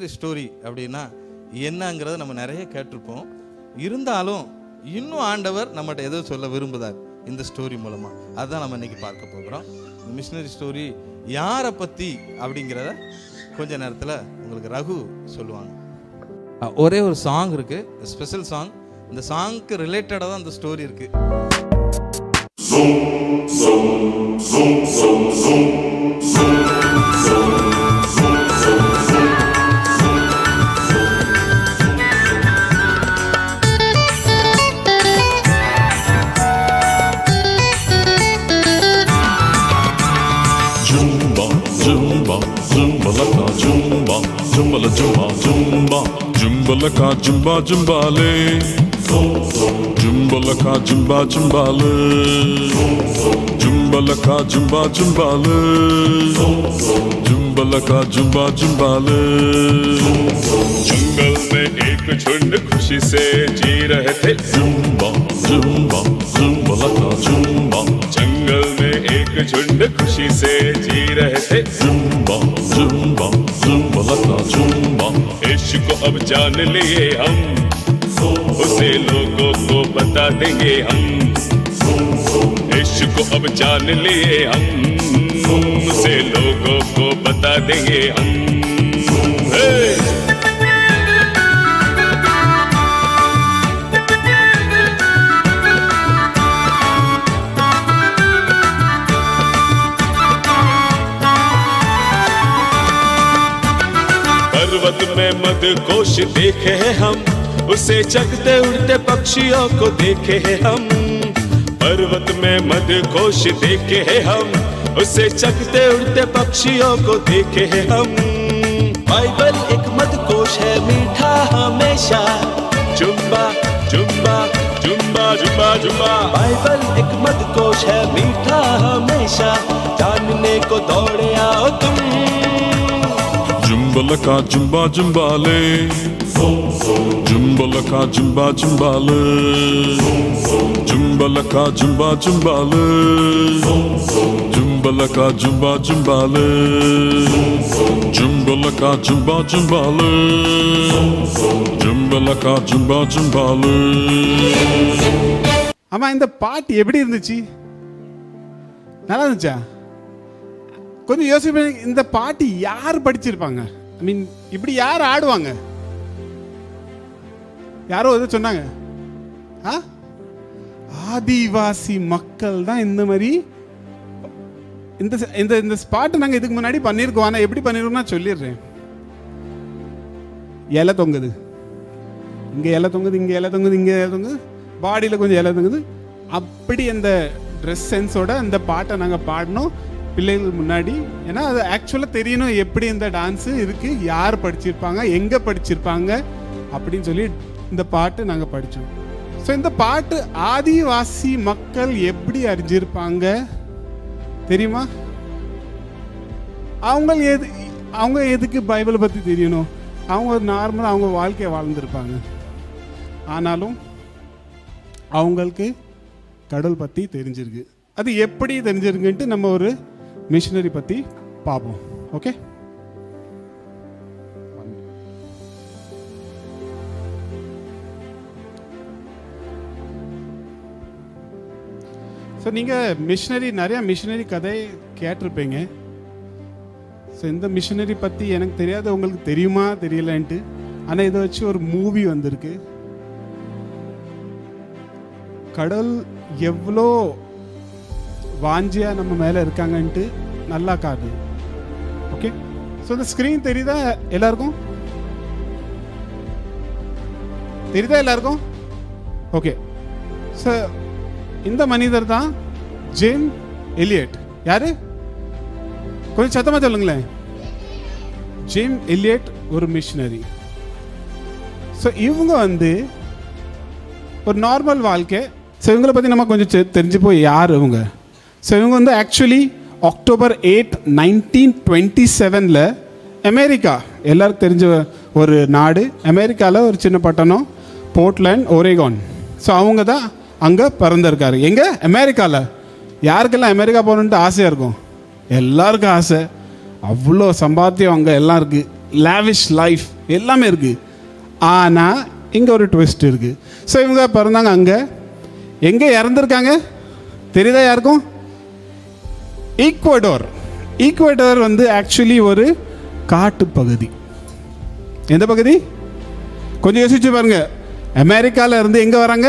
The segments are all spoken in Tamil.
மிஷினரி ஸ்டோரி அப்படின்னா என்னங்கிறத நம்ம நிறைய கேட்டிருப்போம். இருந்தாலும் இன்னும் ஆண்டவர் நம்மகிட்ட எதோ சொல்ல விரும்புதார் இந்த ஸ்டோரி மூலமாக அதுதான் நம்ம இன்னைக்கு பார்க்க போகிறோம். இந்த மிஷினரி ஸ்டோரி யாரை பற்றி அப்படிங்கிறத கொஞ்ச நேரத்தில் உங்களுக்கு ரகு சொல்லுவாங்க. ஒரே ஒரு சாங் இருக்குது ஸ்பெஷல் சாங் இந்த சாங்க்கு ரிலேட்டடாக தான் இந்த ஸ்டோரி இருக்கு. Jumba le. Jumba laka Jumba, Jumba le. Jumba laka Jumba, Jumba le. जंगल में एक झुंड खुशी से जी रहे थे जुम्बा जुम्बा जुम्बा लगा जुम्बा जंगल में एक झुंड खुशी से जी रहे थे। जुम्बा जुम्बा जुम्बा लगा जुम्बा। यीशु को अब जान लिए हम। उसे लोगों को बता देंगे हम। यीशु को अब जान लिए हम। उसे लोगों को बता देंगे हम। Hey! पर्वत में मद कोश देखे हैं हम। उसे चकते उड़ते पक्षियों को देखे हैं हम। पर्वत में मद कोश देखे हैं हम। उसे चकते उड़ते पक्षियों को देखे हैं हम। बाइबल एक मदकोश है, मीठा हमेशा। जुम्बा जुम्बा जुम्बा जुम्बा जुम्बा। बाइबल एक मदकोश है, मीठा हमेशा। जानने को दौड़े आओ तुम। Cumbalaka cumba cumbale Cumbalaka cumba cumbale Cumbalaka cumba cumbale Cumbalaka cumba cumbale Cumbalaka cumba cumbale Cumbalaka cumba cumbale ஆமா இந்த பாட்டு எப்படி இருந்துச்சு? நல்லா இருந்துச்சா? கொஞ்சம் யோசிப்பேன் இந்த பாட்டு யார் படிச்சிருப்பாங்க? ஐ மீன் இப்படி யார் ஆடுவாங்க? யாரோ எது சொன்னாங்க. ஆ? ஆதிவாசி மக்கள் தான் இந்த மாதிரி. இந்த இந்த இந்த ஸ்பாட்டை நாங்கள் இதுக்கு முன்னாடி பண்ணியிருக்கோம். ஆனால் எப்படி பண்ணிருக்கோம்னா நான் சொல்லிடுறேன். இலை தொங்குது. இங்கே இலை தொங்குது இங்கே இலை தொங்குது இங்கே இலை தொங்குது. பாடியில் கொஞ்சம் இலை தொங்குது. அப்படி அந்த ட்ரெஸ் சென்ஸோட அந்த பாட்டை நாங்கள் பாடினோம் பிள்ளைகள் முன்னாடி. ஏன்னா அது ஆக்சுவலாக தெரியணும் எப்படி இந்த டான்ஸு இருக்குது யார் படிச்சிருப்பாங்க எங்கே படிச்சிருப்பாங்க அப்படின்னு சொல்லி இந்த பாட்டு நாங்கள் படித்தோம் ஸோ இந்த பாட்டு ஆதிவாசி மக்கள் எப்படி அறிஞ்சிருப்பாங்க? தெரியுமா? அவங்க எது அவங்க எதுக்கு பைபிளை பற்றி தெரியணும்? அவங்க ஒரு நார்மலாக அவங்க வாழ்க்கையை வாழ்ந்திருப்பாங்க. ஆனாலும் அவங்களுக்கு கடவுள் பற்றி தெரிஞ்சிருக்கு. அது எப்படி தெரிஞ்சிருக்குன்ட்டு நம்ம ஒரு மிஷினரி பற்றி பார்ப்போம் ஓகே ஸோ நீங்கள் மிஷினரி நிறையா மிஷினரி கதை கேட்டிருப்பீங்க. ஸோ இந்த மிஷினரி பற்றி எனக்கு தெரியாது உங்களுக்கு தெரியுமா தெரியலன்ட்டு. ஆனால் இதை வச்சு ஒரு மூவி வந்திருக்கு. கடல் எவ்வளோ வாஞ்சியாக நம்ம மேலே இருக்காங்கன்ட்டு நல்லா காது. ஓகே ஸோ இந்த ஸ்க்ரீன் தெரியுதா எல்லாருக்கும்? தெரியுதா எல்லாருக்கும்? ஓகே ஸோ இந்த மனிதர் தான் ஜேம் எலியட். யாரு? கொஞ்சம் சத்தமாக சொல்லுங்களேன். ஜேம் எலியட் ஒரு மிஷினரி ஸோ இவங்க வந்து ஒரு நார்மல் வாழ்க்கை. ஸோ இவங்களை பற்றி நம்ம கொஞ்சம் தெரிஞ்சு போய் யார் இவங்க? ஸோ இவங்க வந்து actually October eight nineteen twenty செவனில் அமெரிக்கா எல்லாருக்கும் தெரிஞ்ச ஒரு நாடு. அமெரிக்காவில் ஒரு சின்ன பட்டணம் போர்ட்லேண்ட் ஒரேகான் ஸோ அவங்க தான் அங்கே பிறந்திருக்காரு. எங்கே? அமெரிக்காவில் யாருக்கெல்லாம் அமெரிக்கா போகணுன்ட்டு ஆசையாக இருக்கும்? எல்லாருக்கும் ஆசை. அவ்வளோ சம்பாத்தியம் அங்கே எல்லாம் இருக்குது லேவிஷ் லைஃப் எல்லாமே இருக்குது ஆனால் இங்கே ஒரு ட்விஸ்ட் இருக்குது ஸோ இவங்க பிறந்தாங்க அங்கே. எங்கே இறந்துருக்காங்க? தெரியுதா யாருக்கும்? ஈக்குவடோர் ஈக்குவடோர் வந்து ஆக்சுவலி ஒரு காட்டு பகுதி எந்த பகுதி? கொஞ்சம் யோசிச்சு பாருங்க. அமெரிக்காவில் இருந்து எங்கே வராங்க?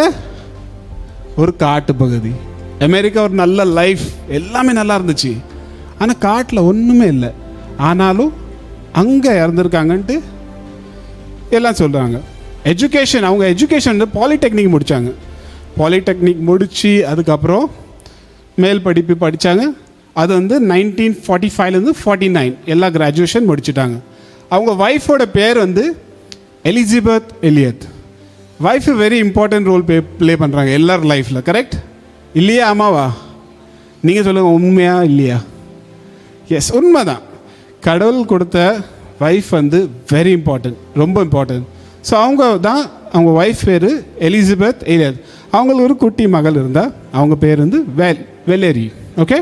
ஒரு காட்டு பகுதி அமெரிக்கா ஒரு நல்ல லைஃப் எல்லாமே நல்லா இருந்துச்சு. ஆனால் காட்டில் ஒன்றுமே இல்லை. ஆனாலும் அங்கே இறந்துருக்காங்கன்ட்டு எல்லாம் சொல்கிறாங்க எஜுகேஷன் அவங்க எஜுகேஷன் வந்து பாலிடெக்னிக் முடித்தாங்க பாலிடெக்னிக் முடித்து அதுக்கப்புறம் மேல் படிப்பு படித்தாங்க அது வந்து நைன்டீன் ஃபார்ட்டி ஃபைவ்லேருந்து ஃபார்ட்டி நைன் எல்லா கிராஜுவேஷன் முடிச்சிட்டாங்க. அவங்க ஒய்ஃபோட பேர் வந்து Elizabeth Elliot wife very important role play play பண்ணுறாங்க எல்லார் லைஃப்பில் கரெக்ட் இல்லையா ஆமாவா நீங்கள் சொல்லுங்கள் உண்மையா இல்லையா? எஸ் உண்மை தான் கடவுள் கொடுத்த ஒய்ஃப் வந்து வெரி இம்பார்ட்டன்ட் ரொம்ப இம்பார்ட்டன்ட் ஸோ அவங்க தான் அவங்க ஒய்ஃப் பேர் எலிசபெத் எலியத் அவங்களுக்கு ஒரு குட்டி மகள் இருந்தால் அவங்க பேர் வந்து வெல் வெல்லேரி ஓகே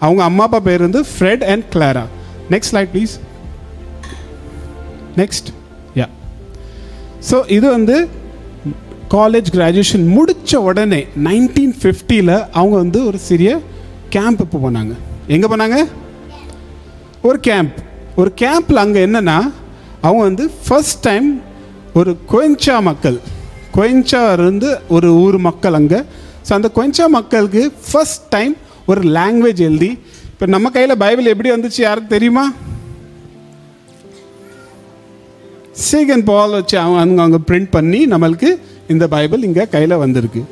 அவங்க அம்மா அப்பா பேர் வந்து Fred and Clara next slide please next yeah so இது வந்து காலேஜ் கிராஜுவேஷன் முடித்த உடனே நைன்டீன் ஃபிஃப்டியில் அவங்க வந்து ஒரு சிறிய கேம்ப் இப்போ போனாங்க. எங்கே போனாங்க? ஒரு கேம்ப் ஒரு கேம்பில் அங்கே என்னென்னா அவங்க வந்து ஃபர்ஸ்ட் டைம் ஒரு கொயஞ்சா மக்கள். கொயஞ்சா இருந்து ஒரு ஊர் மக்கள் அங்கே. ஸோ அந்த கொயஞ்சா மக்களுக்கு ஃபஸ்ட் டைம் ஒரு லாங்குவேஜ் எழுதி. இப்போ நம்ம கையில் பைபிள் எப்படி வந்துச்சு யாருக்கு தெரியுமா? சீகன் பால் வச்சு அவங்க அவங்க அவங்க பிரிண்ட் பண்ணி நம்மளுக்கு இந்த பைபிள் இங்கே கையில் வந்திருக்கு.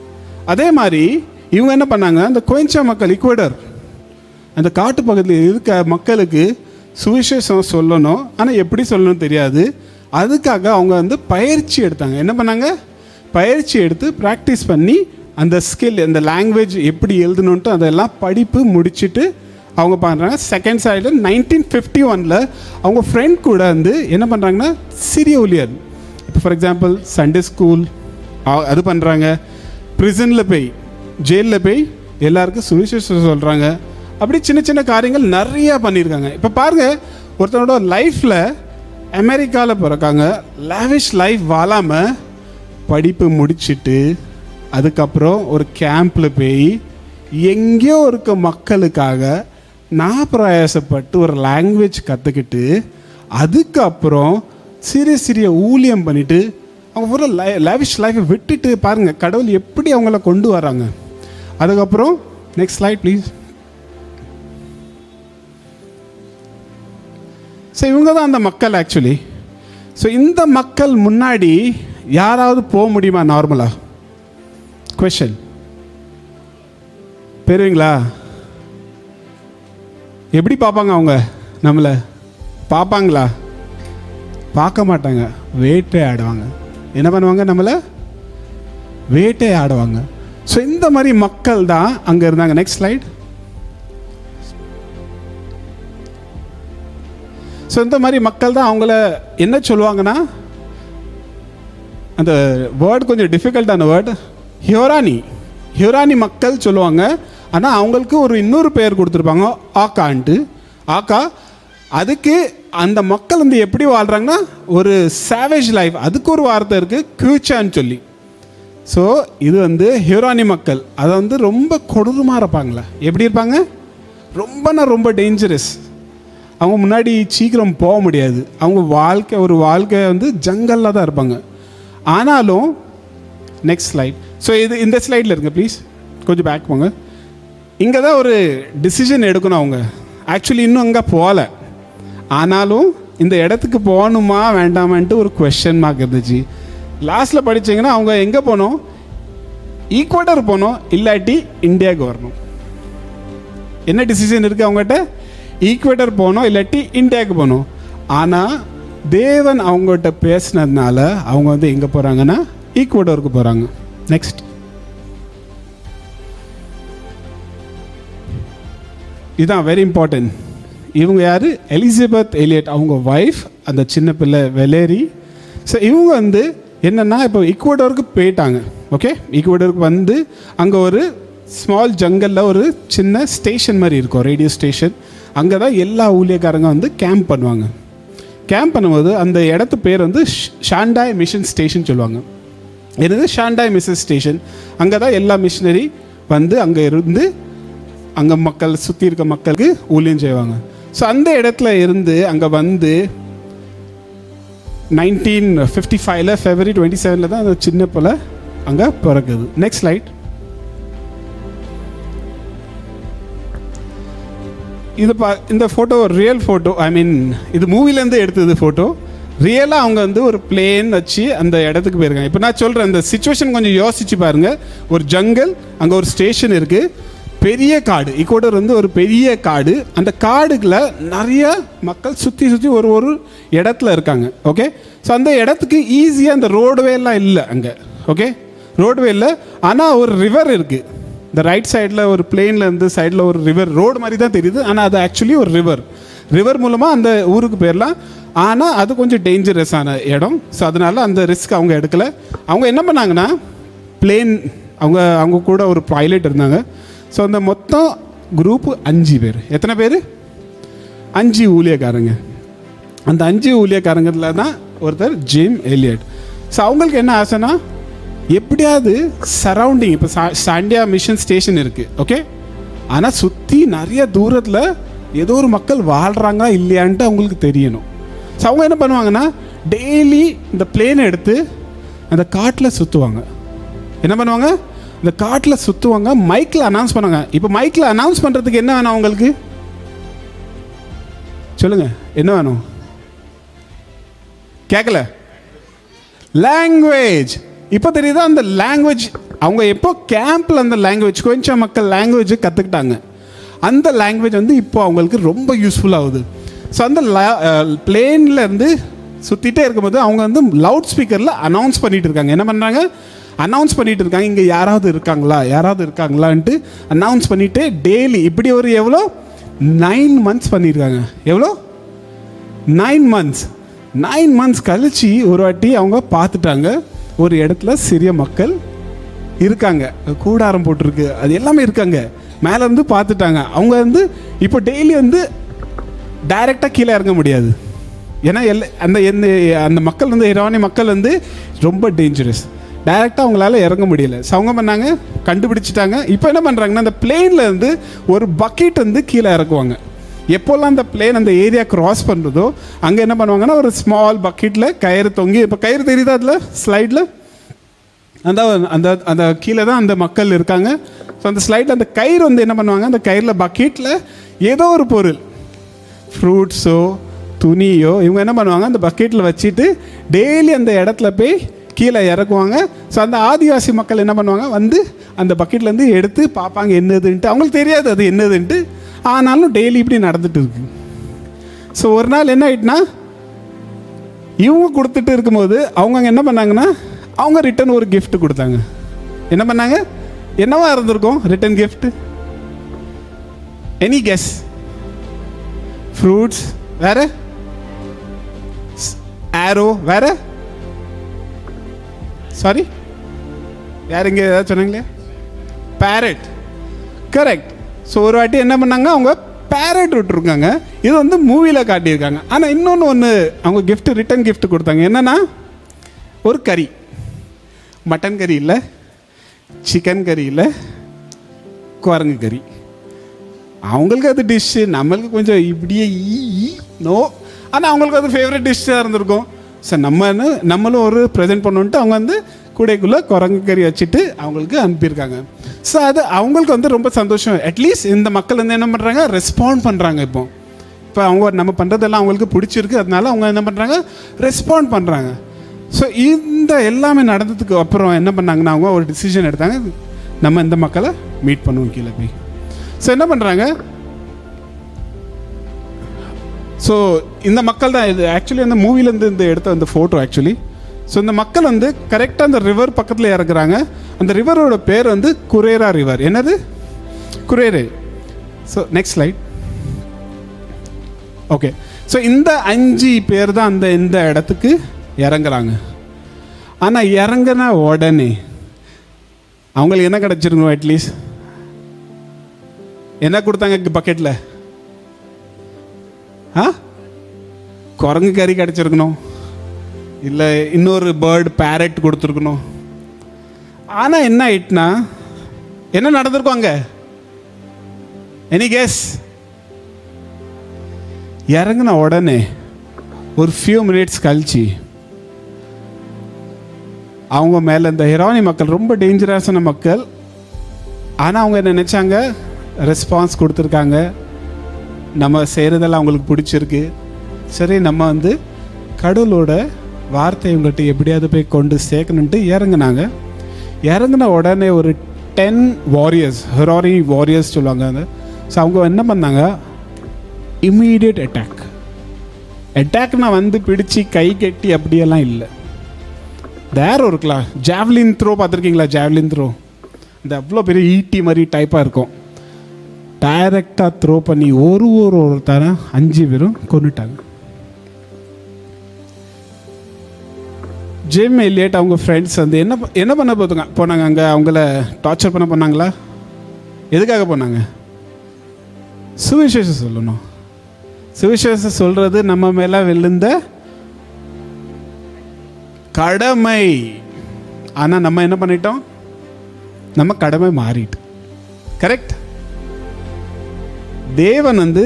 அதே மாதிரி இவங்க என்ன பண்ணாங்க? அந்த கொயஞ்சா மக்கள் இக்குவடர் அந்த காட்டு பகுதியில் இருக்க மக்களுக்கு சுவிசேஷம் சொல்லணும். ஆனால் எப்படி சொல்லணும் தெரியாது. அதுக்காக அவங்க வந்து பயிற்சி எடுத்தாங்க. என்ன பண்ணாங்க? பயிற்சி எடுத்து ப்ராக்டிஸ் பண்ணி அந்த ஸ்கில் அந்த லாங்குவேஜ் எப்படி எழுதணுன்ட்டு அதெல்லாம் படிப்பு முடிச்சுட்டு அவங்க பண்ணுறாங்க செகண்ட் சைடில் நைன்டீன் ஃபிஃப்டி ஒனில் அவங்க ஃப்ரெண்ட் கூட வந்து என்ன பண்ணுறாங்கன்னா சிறிய ஊழியர். இப்போ ஃபார் எக்ஸாம்பிள் சண்டே ஸ்கூல் அது பண்ணுறாங்க ப்ரிசனில் போய் ஜெயிலில் போய் எல்லாருக்கும் சுவிசேஷம் சொல்கிறாங்க அப்படி சின்ன சின்ன காரியங்கள் நிறையா பண்ணியிருக்காங்க. இப்போ பாருங்கள் ஒருத்தனோட லைஃப்பில் அமெரிக்காவில் பிறக்காங்க. லாவிஷ் லைஃப் வாழாமல் படிப்பு முடிச்சுட்டு அதுக்கப்புறம் ஒரு கேம்பில் போய் எங்கேயோ இருக்க மக்களுக்காக நான் பிரயாசப்பட்டு ஒரு லாங்குவேஜ் கற்றுக்கிட்டு அதுக்கப்புறம் சிறிய சிறிய ஊழியம் பண்ணிவிட்டு அவங்க ஒரு லேவிஷ் லைஃப்பை விட்டுட்டு பாருங்கள் கடவுள் எப்படி அவங்கள கொண்டு வராங்க. அதுக்கப்புறம் நெக்ஸ்ட் ஸ்லைட் ப்ளீஸ் ஸோ இவங்க தான் அந்த மக்கள் ஆக்சுவலி ஸோ இந்த மக்கள் முன்னாடி யாராவது போக முடியுமா நார்மலாக கொஷன் பெறுவீங்களா எப்படி பார்ப்பாங்க அவங்க நம்மளை? பார்ப்பாங்களா? பார்க்க மாட்டாங்க. வேட்டை ஆடுவாங்க. என்ன பண்ணுவாங்க நம்மளை? வேட்டை ஆடுவாங்க. ஸோ இந்த மாதிரி மக்கள் தான் அங்கே இருந்தாங்க. நெக்ஸ்ட் ஸ்லைட் ஸோ இந்த மாதிரி மக்கள் தான் அவங்கள என்ன சொல்லுவாங்கன்னா அந்த வேர்ட் கொஞ்சம் டிஃபிகல்ட்டான வேர்டு ஹியோரானி. ஹியோரானி மக்கள் சொல்லுவாங்க. ஆனால் அவங்களுக்கு ஒரு இன்னொரு பெயர் கொடுத்துருப்பாங்க ஆக்கான்ட்டு ஆக்கா அதுக்கு அந்த மக்கள் வந்து எப்படி வாழ்கிறாங்கன்னா ஒரு சேவேஜ் லைஃப் அதுக்கு ஒரு வார்த்தை இருக்குது கியூச்சான்னு சொல்லி. ஸோ இது வந்து ஹியூரானி மக்கள். அதை வந்து ரொம்ப கொடூரமாக இருப்பாங்களே. எப்படி இருப்பாங்க? ரொம்பனா ரொம்ப டேஞ்சரஸ் அவங்க முன்னாடி சீக்கிரம் போக முடியாது. அவங்க வாழ்க்கை ஒரு வாழ்க்கை வந்து ஜங்கலில் தான் இருப்பாங்க. ஆனாலும் நெக்ஸ்ட் ஸ்லைட் ஸோ இது இந்த ஸ்லைடில் இருங்க ப்ளீஸ் கொஞ்சம் பேக் போங்க. இங்கே தான் ஒரு டிசிஷன் எடுக்கணும் அவங்க. ஆக்சுவலி இன்னும் அங்கே போகல. ஆனாலும் இந்த இடத்துக்கு போகணுமா வேண்டாமான்ட்டு ஒரு கொஷன் மார்க் இருந்துச்சு. லாஸ்ட்டில் படித்தீங்கன்னா அவங்க எங்கே போனோம்? ஈக்குவட்டர் போகணும் இல்லாட்டி இந்தியாவுக்கு வரணும் என்ன டிசிஷன் இருக்குது அவங்ககிட்ட? ஈக்குவேட்டர் போகணும் இல்லாட்டி இந்தியாவுக்கு போகணும் ஆனால் தேவன் அவங்ககிட்ட பேசினதுனால அவங்க வந்து எங்கே போகிறாங்கன்னா ஈக்குவேட்டருக்கு போகிறாங்க நெக்ஸ்ட் இதுதான் வெரி இம்பார்ட்டன்ட் இவங்க யார்? எலிசபெத் எலியட் அவங்க ஒய்ஃப் அந்த சின்ன பிள்ளை வெலேரி ஸோ இவங்க வந்து என்னென்னா இப்போ ஈக்குவடோருக்கு போயிட்டாங்க ஓகே ஈக்குவடோருக்கு வந்து அங்கே ஒரு ஸ்மால் ஜங்கலில் ஒரு சின்ன ஸ்டேஷன் மாதிரி இருக்கும் ரேடியோ ஸ்டேஷன் அங்கே தான் எல்லா ஊழியக்காரங்க வந்து கேம்ப் பண்ணுவாங்க. கேம்ப் பண்ணும்போது அந்த இடத்து பேர் வந்து ஷாண்டாய் மிஷன் ஸ்டேஷன் சொல்லுவாங்க. என்னது? ஷாண்டாய் மிஸ்ஸஸ் ஸ்டேஷன் அங்கே தான் எல்லா மிஷினரி வந்து அங்கே இருந்து அங்கே மக்கள் சுற்றி இருக்க மக்களுக்கு ஊழியம் செய்வாங்க. ஸோ அந்த இடத்துல இருந்து அங்கே வந்து நைன்டீன் ஃபிஃப்டி ஃபைவ்ல ஃபெப்ரவரி டுவெண்ட்டி செவனில் தான் அந்த சின்ன போல அங்கே பிறக்குது. நெக்ஸ்ட் ஸ்லைட் இது பா இந்த photo real photo I mean இது மூவிலேருந்து எடுத்தது ஃபோட்டோ ரியலாக அவங்க வந்து ஒரு பிளேன் வச்சு அந்த இடத்துக்கு போயிருக்காங்க. இப்போ நான் சொல்கிறேன் அந்த சுச்சுவேஷன் கொஞ்சம் யோசிச்சு பாருங்கள் ஒரு ஜங்கல் அங்கே ஒரு ஸ்டேஷன் இருக்குது பெரிய காடு இக்கோடர் வந்து ஒரு பெரிய காடு. அந்த காடுக்குள்ள நிறைய மக்கள் சுற்றி சுற்றி ஒரு ஒரு இடத்துல இருக்காங்க ஓகே ஸோ அந்த இடத்துக்கு ஈஸியாக அந்த ரோடுவே எல்லாம் இல்லை அங்கே ஓகே ரோடுவே இல்லை. ஆனால் ஒரு ரிவர் இருக்குது இந்த ரைட் சைடில் ஒரு பிளெயினில் இருந்து சைடில் ஒரு ரிவர் ரோடு மாதிரி தான் தெரியுது. ஆனால் அது ஆக்சுவலி ஒரு ரிவர் ரிவர் மூலமாக அந்த ஊருக்கு போயிடலாம் ஆனால் அது கொஞ்சம் டேஞ்சரஸான இடம். ஸோ அதனால அந்த ரிஸ்க் அவங்க எடுக்கலை. அவங்க என்ன பண்ணாங்கன்னா பிளேன் அவங்க அவங்க கூட ஒரு பைலட் இருந்தாங்க. ஸோ அந்த மொத்தம் குரூப்பு அஞ்சு பேர். எத்தனை பேர்? அஞ்சு ஊழியக்காரங்க. அந்த அஞ்சு ஊழியக்காரங்கிறதுல தான் ஒருத்தர் ஜிம் எலியட் ஸோ அவங்களுக்கு என்ன ஆசைனா எப்படியாவது சரௌண்டிங் இப்போ சாண்டியா மிஷன் ஸ்டேஷன் இருக்குது ஓகே ஆனால் சுற்றி நிறைய தூரத்தில் ஏதோ ஒரு மக்கள் வாழ்கிறாங்களா இல்லையான்ட்டு அவங்களுக்கு தெரியணும். ஸோ அவங்க என்ன பண்ணுவாங்கன்னா டெய்லி இந்த பிளேனை எடுத்து அந்த காட்டில் சுற்றுவாங்க என்ன பண்ணுவாங்க? இந்த காட்டில் சுற்றுவாங்க மைக்கில் அனௌன்ஸ் பண்ணுவாங்க. இப்போ மைக்கில் அனௌன்ஸ் பண்ணுறதுக்கு என்ன வேணும் அவங்களுக்கு? சொல்லுங்கள் என்ன வேணும்? கேட்கல லாங்குவேஜ் இப்போ தெரியுதா அந்த லாங்குவேஜ் அவங்க எப்போ கேம்பில் அந்த லாங்குவேஜ் கொஞ்சம் மக்கள் லாங்குவேஜ் கற்றுக்கிட்டாங்க அந்த லாங்குவேஜ் வந்து இப்போ அவங்களுக்கு ரொம்ப யூஸ்ஃபுல் ஆகுது. ஸோ அந்த பிளேனில் uh, இருந்து சுற்றிட்டே இருக்கும்போது அவங்க வந்து லவுட் ஸ்பீக்கரில் அனௌன்ஸ் பண்ணிட்டு இருக்காங்க. என்ன பண்ணுறாங்க அனௌன்ஸ் பண்ணிட்டு இருக்காங்க. இங்கே யாராவது இருக்காங்களா? யாராவது இருக்காங்களான்ட்டு அனௌன்ஸ் பண்ணிட்டு டெய்லி இப்படி ஒரு எவ்வளோ? நைன் மந்த்ஸ் பண்ணியிருக்காங்க எவ்வளோ? நைன் மந்த்ஸ் நைன் மந்த்ஸ் கழித்து ஒரு வாட்டி அவங்க பார்த்துட்டாங்க. ஒரு இடத்துல சிறிய மக்கள் இருக்காங்க. கூடாரம் போட்டிருக்கு. அது எல்லாமே இருக்காங்க. மேலே இருந்து பார்த்துட்டாங்க. அவங்க வந்து இப்போ டெய்லி வந்து டைரெக்டாக கீழே இறங்க முடியாது. ஏன்னா எல்ல அந்த எந்த அந்த மக்கள் வந்து இரானி மக்கள் வந்து ரொம்ப டேஞ்சரஸ் டைரெக்டாக அவங்களால இறங்க முடியல. ஸோ அவங்க பண்ணாங்க கண்டுபிடிச்சிட்டாங்க. இப்போ என்ன பண்ணுறாங்கன்னா அந்த பிளேனில் இருந்து ஒரு பக்கெட் வந்து கீழே இறக்குவாங்க. எப்போல்லாம் அந்த பிளேன் அந்த ஏரியா கிராஸ் பண்ணுறதோ அங்கே என்ன பண்ணுவாங்கன்னா ஒரு ஸ்மால் பக்கெட்டில் கயிறு தொங்கி இப்போ கயிறு தெரியுதா அதில்? ஸ்லைடில் அந்த அந்த அந்த கீழே தான் அந்த மக்கள் இருக்காங்க. ஸோ அந்த ஸ்லைடில் அந்த கயிறு வந்து என்ன பண்ணுவாங்க? அந்த கயிறில் பக்கெட்டில் ஏதோ ஒரு பொருள். ஃப்ரூட்ஸோ துணியோ இவங்க என்ன பண்ணுவாங்க? அந்த பக்கெட்டில் வச்சுட்டு டெய்லி அந்த இடத்துல போய் கீழே இறக்குவாங்க. ஸோ அந்த ஆதிவாசி மக்கள் என்ன பண்ணுவாங்க? வந்து அந்த பக்கெட்லேருந்து எடுத்து பார்ப்பாங்க என்னதுன்ட்டு. அவங்களுக்கு தெரியாது அது என்னதுன்ட்டு. ஆனாலும் டெய்லி இப்படி நடந்துட்டு இருக்கு. ஸோ ஒரு நாள் என்ன ஆயிட்டுனா இவங்க கொடுத்துட்டு இருக்கும்போது அவங்க என்ன பண்ணாங்கன்னா அவங்க ரிட்டன் ஒரு கிஃப்ட் கொடுத்தாங்க. என்ன பண்ணாங்க? என்னவா இருந்திருக்கும்? Return gift any guess fruits வேற? ஆரோ வேற? சாரி யார் இங்கே ஏதாவது சொன்னாங்களே? பேரட் கரெக்ட் ஸோ ஒரு வாட்டி என்ன பண்ணாங்க? அவங்க பேரட் விட்டுருக்காங்க. இது வந்து மூவியில் காட்டியிருக்காங்க. ஆனால் இன்னொன்று ஒன்று அவங்க கிஃப்ட் ரிட்டன் கிஃப்ட் கொடுத்தாங்க. என்னன்னா ஒரு கறி. மட்டன் கறி இல்லை. சிக்கன் கறியில் குரங்கு கறி அவங்களுக்கு அது டிஷ்ஷு நம்மளுக்கு கொஞ்சம் இப்படியே ஈ நோ. ஆனால் அவங்களுக்கு அது ஃபேவரட் டிஷ்ஷாக இருந்திருக்கும். சார் நம்ம நம்மளும் ஒரு ப்ரெசென்ட் பண்ணுன்ட்டு அவங்க வந்து கூடைக்குள்ளே குரங்கு கறி வச்சுட்டு அவங்களுக்கு அனுப்பியிருக்காங்க. ஸோ அது அவங்களுக்கு வந்து ரொம்ப சந்தோஷம். அட்லீஸ்ட் இந்த மக்கள் வந்து என்ன பண்ணுறாங்க ரெஸ்பாண்ட் பண்ணுறாங்க இப்போ. இப்போ அவங்க நம்ம பண்ணுறதெல்லாம் அவங்களுக்கு பிடிச்சிருக்கு. அதனால அவங்க என்ன பண்ணுறாங்க ரெஸ்பாண்ட் பண்ணுறாங்க ஸோ இந்த எல்லாமே நடந்ததுக்கு அப்புறம் என்ன பண்ணாங்கன்னா அவங்க ஒரு டிசிஷன் எடுத்தாங்க. நம்ம இந்த மக்களை மீட் பண்ணுவோம் கீழே போய். ஸோ என்ன பண்ணுறாங்க ஸோ இந்த மக்கள் தான் இது. ஆக்சுவலி அந்த மூவிலேருந்து இந்த எடுத்த அந்த ஃபோட்டோ ஆக்சுவலி ஸோ இந்த மக்கள் வந்து கரெக்டாக அந்த ரிவர் பக்கத்தில் இறக்குறாங்க அந்த ரிவரோட பேர் வந்து குரேரா ரிவர் என்னது? Curaray. So next slide okay so இந்த அஞ்சு பேர் தான் அந்த இந்த இடத்துக்கு இறங்குறாங்க. ஆனால் இறங்குன உடனே. அவங்களுக்கு என்ன கிடச்சிருக்கணும் அட்லீஸ்ட் என்ன கொடுத்தாங்க பக்கெட்டில் ஆ? குரங்கு கறி கிடச்சிருக்கணும். இல்லை இன்னொரு பேர்டு பேரட் கொடுத்துருக்கணும். ஆனால் என்ன ஆயிட்டுனா என்ன நடந்திருக்கும் அங்கே? எனி கேஸ் இறங்கின உடனே ஒரு ஃபியூ மினிட்ஸ் கழிச்சு அவங்க மேலே இந்த ஹிரானி மக்கள் ரொம்ப டேஞ்சரஸான மக்கள். ஆனால் அவங்க என்ன நினச்சாங்க? ரெஸ்பான்ஸ் கொடுத்துருக்காங்க. நம்ம செய்கிறதெல்லாம் அவங்களுக்கு பிடிச்சிருக்கு. சரி நம்ம வந்து கடவுளோட வார்த்தை இவங்ககிட்ட எப்படியாவது போய் கொண்டு சேர்க்கணுன்ட்டு இறங்குனாங்க. இறங்கின உடனே ஒரு டென் வாரியர்ஸ் ஹெராரி வாரியர்ஸ் சொல்லுவாங்க அந்த ஸோ அவங்க என்ன பண்ணாங்க? இம்மீடியட் அட்டாக் அட்டாக்னா வந்து பிடிச்சி கை கட்டி அப்படியெல்லாம் இல்லை. வேற இருக்கலாம் ஜாவ்லின் த்ரோ பார்த்துருக்கீங்களா? ஜாவ்லின் த்ரோ இந்த அவ்வளோ பெரிய ஈட்டி மாதிரி டைப்பாக இருக்கும். டைரக்டாக த்ரோ பண்ணி ஒரு ஒரு ஒருத்தர அஞ்சு பேரும் கொண்டுட்டாங்க ஜிம் எலியட் அவங்க ஃப்ரெண்ட்ஸ் வந்து என்ன என்ன பண்ண போதுங்க? போனாங்க அங்கே அவங்கள டார்ச்சர் பண்ண போனாங்களா? எதுக்காக போனாங்க? சுவிசேஷம் சொல்லணும். சுவிசேஷம் சொல்கிறது நம்ம மேலே விழுந்த கடமை. ஆனால் நம்ம என்ன பண்ணிட்டோம்? நம்ம கடமை மாறிட்டு. கரெக்ட் தேவன் வந்து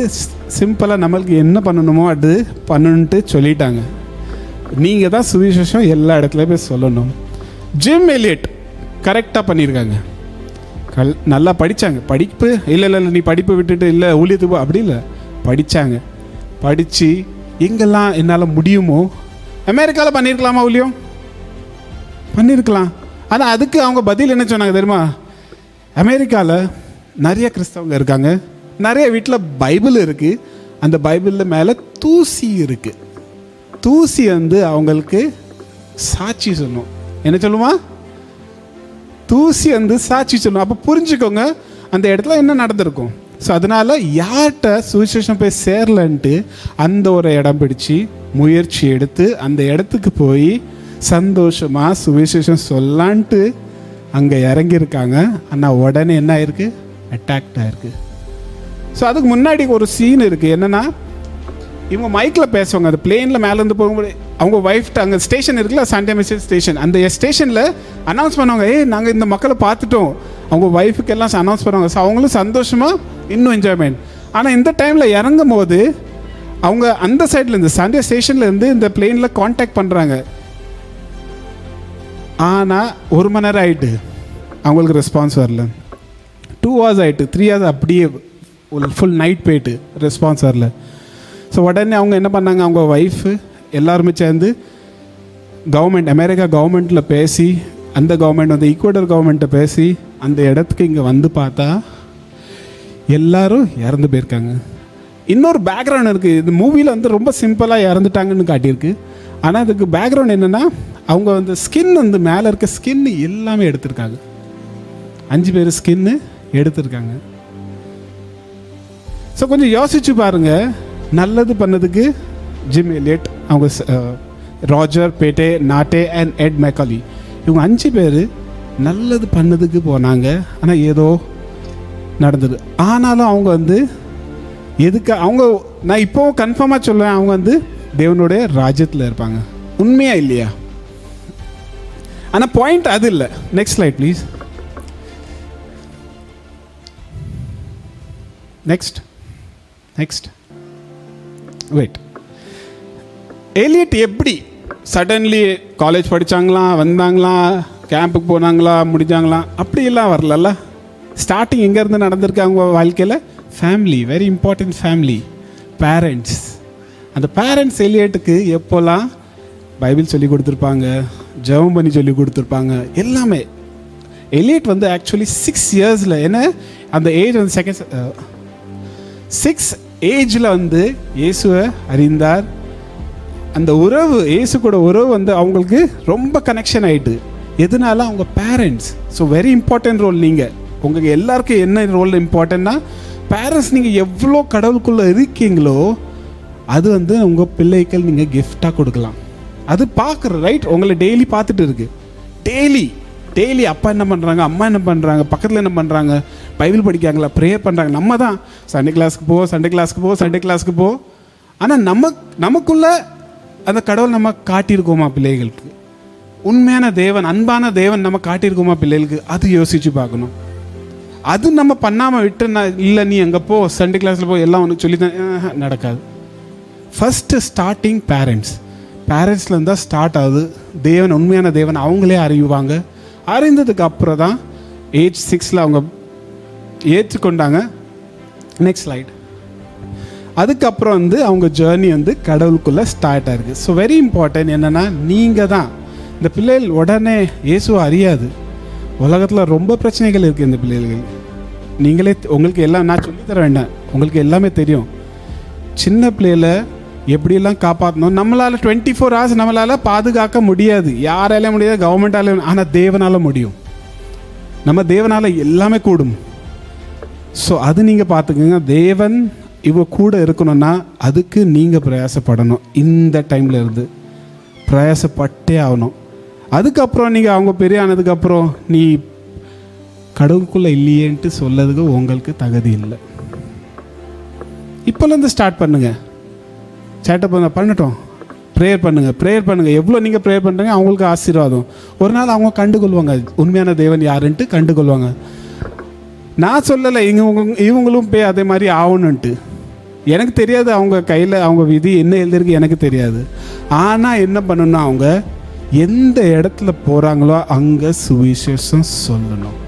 சிம்பிளாக நம்மளுக்கு என்ன பண்ணணுமோ அது பண்ணணுன்ட்டு சொல்லிட்டாங்க. நீங்கள் தான் சுவிசேஷம் எல்லா இடத்துலையுமே போய் சொல்லணும். ஜிம் எலியட் கரெக்டாக பண்ணியிருக்காங்க. கல் நல்லா படித்தாங்க படிப்பு? இல்லை இல்லை இல்லை நீ படிப்பை விட்டுட்டு இல்லை ஊழியத்துக்கு அப்படி இல்லை. படித்தாங்க படித்து எங்கெல்லாம் என்னால் முடியுமோ அமெரிக்காவில் பண்ணியிருக்கலாமா ஊழியம்? பண்ணியிருக்கலாம் ஆனால் அதுக்கு அவங்க பதில் என்ன சொன்னாங்க தெரியுமா? அமெரிக்காவில் நிறைய கிறிஸ்தவங்க இருக்காங்க. நிறைய வீட்டில் பைபிள் இருக்குது அந்த பைபிளில் மேலே தூசி இருக்குது தூசி வந்து அவங்களுக்கு சாட்சி சொல்லும். என்ன சொல்லுமா? தூசி வந்து சாட்சி சொல்லும். அப்போ புரிஞ்சுக்கோங்க அந்த இடத்துல என்ன நடந்திருக்கும்? ஸோ அதனால் யார்கிட்ட சுவிசேஷம் போய் சேரலன்ட்டு அந்த ஒரு இடம் பிடிச்சு முயற்சி எடுத்து அந்த இடத்துக்கு போய் சந்தோஷமாக சுவிசேஷம் சொல்லான்ட்டு அங்கே இறங்கியிருக்காங்க. ஆனால் உடனே என்ன ஆயிருக்கு? அட்டாக்ட் ஆயிருக்கு ஸோ அதுக்கு முன்னாடி ஒரு சீன் இருக்குது என்னென்னா இவங்க மைக்கில் பேசுவாங்க. அது பிளேனில் மேலேருந்து போகும்போது அவங்க ஒய்ஃப்ட்டு அங்கே ஸ்டேஷன் இருக்குல்ல சண்டே மெசேஜ் ஸ்டேஷன் அந்த ஸ்டேஷனில் அனௌன்ஸ் பண்ணுவாங்க ஏய் நாங்கள் இந்த மக்களை பார்த்துட்டோம். அவங்க ஒய்ஃபுக்கு எல்லாம் அனௌன்ஸ் பண்ணுவாங்க. ஸோ அவங்களும் சந்தோஷமாக இன்னும் என்ஜாய்மெண்ட் ஆனால் இந்த டைமில் இறங்கும் போது அவங்க அந்த சைடில் சண்டே ஸ்டேஷன்லேருந்து இந்த பிளேனில் காண்டாக்ட் பண்ணுறாங்க ஆனால் ஒரு மணி நேரம் ஆகிட்டு அவங்களுக்கு ரெஸ்பான்ஸ் வரல. டூ ஹவர்ஸ் ஆகிட்டு த்ரீ ஹவர்ஸ் அப்படியே ஃபுல் நைட் போயிட்டு ரெஸ்பான்ஸ் வரல. ஸோ உடனே அவங்க என்ன பண்ணாங்க? அவங்க ஒய்ஃபு எல்லாருமே சேர்ந்து கவர்மெண்ட் அமெரிக்கா கவர்மெண்ட்டில் பேசி அந்த கவர்மெண்ட் வந்து ஈக்குவடர் கவர்மெண்ட்டை பேசி அந்த இடத்துக்கு இங்கே வந்து பார்த்தா எல்லாரும் இறந்து போயிருக்காங்க. இன்னொரு பேக்ரவுண்ட் இருக்குது இந்த மூவியில் வந்து ரொம்ப சிம்பிளாக இறந்துட்டாங்கன்னு காட்டியிருக்கு. ஆனால் அதுக்கு பேக்ரவுண்ட் என்னென்னா அவங்க வந்து ஸ்கின் வந்து மேலே இருக்க ஸ்கின்னு எல்லாமே எடுத்திருக்காங்க. அஞ்சு பேர் ஸ்கின்னு எடுத்திருக்காங்க. ஸோ கொஞ்சம் யோசிச்சு பாருங்கள் நல்லது பண்ணதுக்கு ஜிம் எலியட் அவங்க Roger Pete Nate and Ed McCully இவங்க அஞ்சு பேர் நல்லது பண்ணதுக்கு போனாங்க. ஆனால் ஏதோ நடந்தது. ஆனாலும் அவங்க வந்து எதுக்கு அவங்க நான் இப்போவும் கன்ஃபார்மாக சொல்லுவேன் அவங்க வந்து தேவனுடைய ராஜ்யத்தில் இருப்பாங்க. உண்மையா இல்லையா? ஆனால் பாயிண்ட் அது இல்லை. Next slide please next next wait Elliot எப்படி சடன்லி காலேஜ் படித்தாங்களா வந்தாங்களா கேம்புக்கு போனாங்களா முடிஞ்சாங்களா? அப்படியெல்லாம் வரலல்ல. ஸ்டார்டிங் எங்கேருந்து நடந்திருக்கு அவங்க வாழ்க்கையில்? Family very important family parents அந்த பேரண்ட்ஸ் எலியட்டுக்கு எப்போல்லாம் பைபிள் சொல்லி கொடுத்துருப்பாங்க ஜெபம் பண்ணி சொல்லி கொடுத்துருப்பாங்க எல்லாமே. எலியட் வந்து ஆக்சுவலி சிக்ஸ் இயர்ஸில் என்ன? அந்த ஏஜ் வந்து செகண்ட் சிக்ஸ் ஏஜில் வந்து இயேசுவை அறிந்தார். அந்த உறவு இயேசு கூட உறவு வந்து அவங்களுக்கு ரொம்ப கனெக்ஷன் ஆகிட்டு எதனால? அவங்க parents so very important role நீங்கள் உங்களுக்கு எல்லாருக்கும் என்ன ரோல் இம்பார்ட்டன்னா பேரண்ட்ஸ் நீங்கள் எவ்வளோ கடவுளுக்குள்ளே இருக்கீங்களோ அது வந்து உங்கள் பிள்ளைகள் நீங்கள் கிஃப்டாக கொடுக்கலாம். அது பார்க்குற ரைட் உங்களை டெய்லி பார்த்துட்டு இருக்கு. டெய்லி டெய்லி அப்பா என்ன பண்ணுறாங்க அம்மா என்ன பண்ணுறாங்க பக்கத்தில் என்ன பண்ணுறாங்க பைபிள் படிக்காங்களா ப்ரேயர் பண்ணுறாங்க நம்ம தான் சண்டே கிளாஸ்க்கு போ சண்டே கிளாஸ்க்கு போ சண்டே கிளாஸ்க்கு போ. ஆனால் நம்ம நமக்குள்ள அந்த கடவுள் நம்ம காட்டியிருக்கோமா பிள்ளைகளுக்கு? உண்மையான தேவன் அன்பான தேவன் நம்ம காட்டியிருக்கோமா பிள்ளைகளுக்கு? அது யோசிச்சு பார்க்கணும். அது நம்ம பண்ணாமல் விட்டு நான் இல்லை நீ அங்கே போ சண்டே கிளாஸில் போ எல்லாம் உனக்கு சொல்லி தான் நடக்காது. ஃபஸ்ட்டு ஸ்டார்டிங் பேரண்ட்ஸ் பேரண்ட்ஸ்லேருந்து தான் ஸ்டார்ட் ஆகுது. தேவன் உண்மையான தேவன் அவங்களே அறிவாங்க. அறிந்ததுக்கு அப்புறம் தான் ஏஜ் சிக்ஸில் அவங்க ஏற்றுக்கொண்டாங்க. நெக்ஸ்ட் ஸ்லைட் அதுக்கப்புறம் வந்து அவங்க ஜேர்னி வந்து கடவுளுக்குள்ளே ஸ்டார்ட் ஆகிருக்கு ஸோ வெரி இம்பார்ட்டன்ட் என்னென்னா நீங்கள் தான் இந்த பிள்ளைகள் உடனே இயேசுவை அறியாது. உலகத்தில் ரொம்ப பிரச்சனைகள் இருக்குது இந்த பிள்ளைகள். நீங்களே உங்களுக்கு எல்லாம் நான் சொல்லித்தர வேண்டாம் உங்களுக்கு எல்லாமே தெரியும். சின்ன பிள்ளையில எப்படியெல்லாம் காப்பாற்றணும் நம்மளால் டுவெண்ட்டி ஃபோர் ஹவர்ஸ் நம்மளால் பாதுகாக்க முடியாது. யாராலையும் முடியாது கவர்மெண்டால ஆனால் தேவனால் முடியும். நம்ம தேவனால் எல்லாமே கூடும். ஸோ அது நீங்கள் பார்த்துக்கோங்க. தேவன் இவ கூட இருக்கணும்னா அதுக்கு நீங்கள் பிரயாசப்படணும். இந்த டைமில் இருந்து பிரயாசப்பட்டே ஆகணும். அதுக்கப்புறம் நீங்கள் அவங்க பெரிய ஆனதுக்கப்புறம் நீ கடவுளுக்குள்ளே இல்லையேன்ட்டு சொல்லதுக்கு உங்களுக்கு தகுதி இல்லை. இப்போலேருந்து ஸ்டார்ட் பண்ணுங்கள் சேட்டை பண்ண பண்ணட்டும். ப்ரேயர் பண்ணுங்கள் ப்ரேயர் பண்ணுங்கள் எவ்வளோ நீங்கள் ப்ரேயர் பண்ணுறீங்க அவங்களுக்கு ஆசீர்வாதம். ஒரு நாள் அவங்க கண்டுகொள்வாங்க. உண்மையான தேவன் யாருன்ட்டு கண்டுகொள்வாங்க. நான் சொல்லலை இவங்க இவங்களும் போய் அதே மாதிரி ஆகணுன்ட்டு எனக்கு தெரியாது அவங்க கையில் அவங்க விதி என்ன எழுதிருக்கு எனக்கு தெரியாது. ஆனால் என்ன பண்ணணும்னா அவங்க எந்த இடத்துல போகிறாங்களோ அங்கே சுவிசேஷம் சொல்லணும்.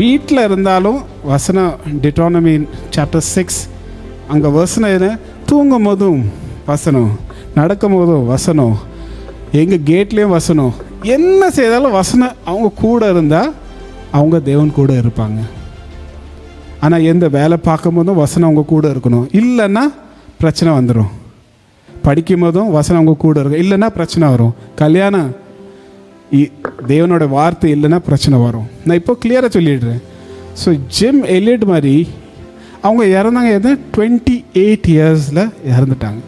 வீட்டில் இருந்தாலும் வசனம் டிட்டானமி சாப்டர் சிக்ஸ் அங்கே வசனம் என்ன தூங்கும் போதும் வசனம் நடக்கும் போதும் வசனம் எங்கள் கேட்லேயும் வசனம். என்ன செய்தாலும் வசனம் அவங்க கூட இருந்தால் அவங்க தேவன் கூட இருப்பாங்க. ஆனால் எந்த வேலை பார்க்கும் போதும் வசனம் அவங்க கூட இருக்கணும். இல்லைன்னா பிரச்சனை வந்துடும் படிக்கும் போதும் வசனம் அவங்க கூட இருக்கும். இல்லைன்னா பிரச்சனை வரும். கல்யாணம் இ- தேவனோட வார்த்தை இல்லைன்னா பிரச்சனை வரும். நான் இப்போ கிளியராக சொல்லிடுறேன். ஸோ ஜிம் எலியட் மாதிரி அவங்க இறந்தாங்க எது? டுவெண்ட்டி எயிட் இயர்ஸில் இறந்துட்டாங்க.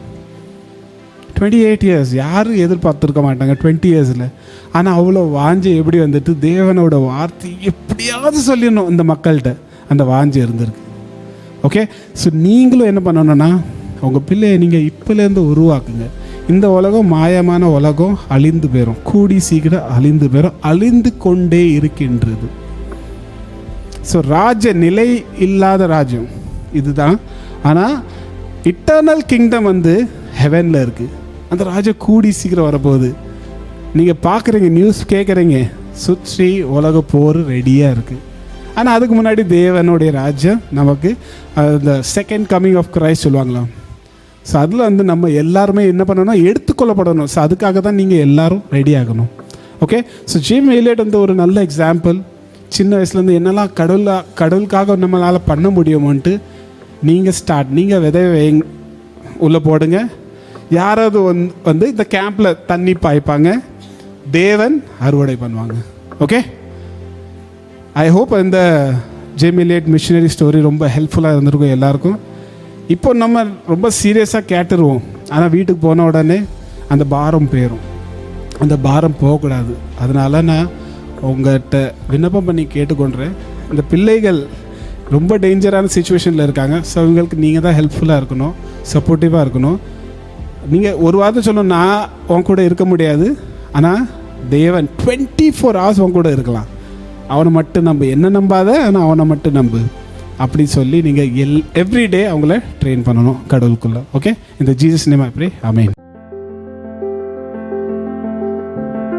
டுவெண்ட்டி எயிட் இயர்ஸ் யாரும் எதிர்பார்த்துருக்க மாட்டாங்க டுவெண்ட்டி இயர்ஸில் ஆனால் அவ்வளோ வாஞ்சி எப்படி வந்துட்டு தேவனோட வார்த்தை எப்படியாவது சொல்லிடணும் இந்த மக்கள்கிட்ட. அந்த வாஞ்சி இருந்திருக்கு. ஓகே ஸோ நீங்களும் என்ன பண்ணணும்னா உங்கள் பிள்ளையை நீங்கள் இப்போலேருந்து உருவாக்குங்க. இந்த உலகம் மாயமான உலகம் அழிந்து போயிடும் கூடி சீக்கிரம் அழிந்து போயிடும் அழிந்து கொண்டே இருக்கின்றது. ஸோ ராஜ நிலை இல்லாத ராஜ்யம். இதுதான். ஆனால் இட்டர்னல் கிங்டம் வந்து ஹெவனில் இருக்குது அந்த ராஜா கூடி சீக்கிரம் வரப்போகுது. நீங்கள் பார்க்குறீங்க நியூஸ் கேட்குறீங்க சுற்றி உலக போர் ரெடியாக இருக்குது ஆனால் அதுக்கு முன்னாடி தேவனுடைய ராஜ்யம் நமக்கு அந்த செகண்ட் கம்மிங் ஆஃப் கிரைஸ்ட் சொல்லுவாங்களா ஸோ அதில் வந்து நம்ம எல்லாருமே என்ன பண்ணணும்? எடுத்துக்கொள்ளப்படணும். ஸோ அதுக்காக தான் நீங்கள் எல்லோரும் ரெடி ஆகணும். ஓகே ஸோ ஜிம் எலியட் வந்து ஒரு நல்ல எக்ஸாம்பிள் சின்ன வயசுலேருந்து என்னெல்லாம் கடவுளாக கடவுளுக்காக நம்மளால் பண்ண முடியுமோன்ட்டு நீங்கள் ஸ்டார்ட் நீங்கள் விதை வைங்க உள்ளே போடுங்க. யாராவது வந்து வந்து இந்த கேம்பில் தண்ணி பாய்ப்பாங்க. தேவன் அறுவடை பண்ணுவாங்க. ஓகே ஐ ஹோப் இந்த ஜெமிலேட் மிஷினரி ஸ்டோரி ரொம்ப ஹெல்ப்ஃபுல்லாக இருந்திருக்கும் எல்லாருக்கும். இப்போ நம்ம ரொம்ப சீரியஸாக கேட்டுருவோம். ஆனால் வீட்டுக்கு போன உடனே அந்த பாரம் போயிடும் அந்த பாரம் போகக்கூடாது. அதனால நான் உங்கள்கிட்ட விண்ணப்பம் பண்ணி கேட்டுக்கொண்டேன். இந்த பிள்ளைகள் ரொம்ப டேஞ்சரான சுச்சுவேஷனில் இருக்காங்க. ஸோ இவங்களுக்கு நீங்கள் தான் ஹெல்ப்ஃபுல்லாக இருக்கணும் சப்போர்ட்டிவாக இருக்கணும். நீங்கள் ஒரு வார்த்தை சொல்லணும் நான் உன் கூட இருக்க முடியாது. ஆனால் தேவன் டுவெண்ட்டி ஃபோர் ஹவர்ஸ் உன் கூட இருக்கலாம். அவனை மட்டும் நம்பு. என்ன நம்பாத ஆனால் அவனை மட்டும் நம்பு. அப்படி சொல்லி நீங்கள் எல் எவ்ரிடே அவங்கள ட்ரெயின் பண்ணணும் கடவுளுக்குள்ளே. ஓகே இந்த ஜீசஸ் நேம் அப்படி அமேன்